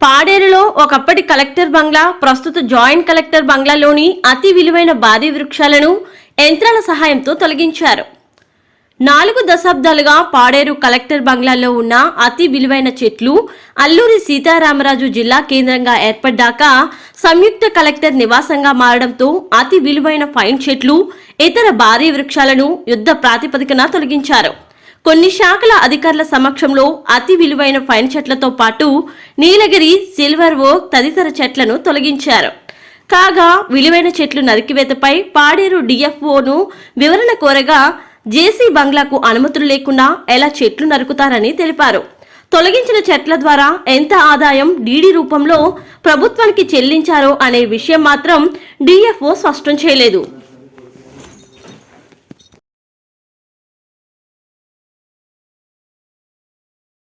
పాడేరులో ఒకప్పటి కలెక్టర్ బంగ్లా ప్రస్తుత joint collector బంగ్లాలోని అతి విలువైన బాదీ వృక్షాలను యంత్రాల సహాయంతో తొలగించారు. నాలుగు దశాబ్దాలుగా పాడేరు కలెక్టర్ బంగ్లాలో ఉన్న అతి విలువైన చెట్లు అల్లూరి సీతారామరాజు జిల్లా కేంద్రంగా ఏర్పడ్డాక సంయుక్త కలెక్టర్ నివాసంగా మారడంతో అతి విలువైన ఫైన్ చెట్లు ఇతర భారీ వృక్షాలను యుద్ధ ప్రాతిపదికన తొలగించారు. కొన్ని శాఖల అధికారుల సమక్షంలో అతి విలువైన ఫైన్ చెట్లతో పాటు నీలగిరి సిల్వర్ ఓక్ తదితర చెట్లను తొలగించారు. కాగా విలువైన చెట్లు నరికివేతపై పాడేరు డిఎఫ్ఓను వివరణ కోరగా జేసీ బంగ్లాకు అనుమతులు లేకుండా ఎలా చెట్లు నరుకుతారని తెలిపారు. తొలగించిన చెట్ల ద్వారా ఎంత ఆదాయం డీడీ రూపంలో ప్రభుత్వానికి చెల్లించారో అనే విషయం మాత్రం డిఎఫ్ఓ స్పష్టం చేయలేదు.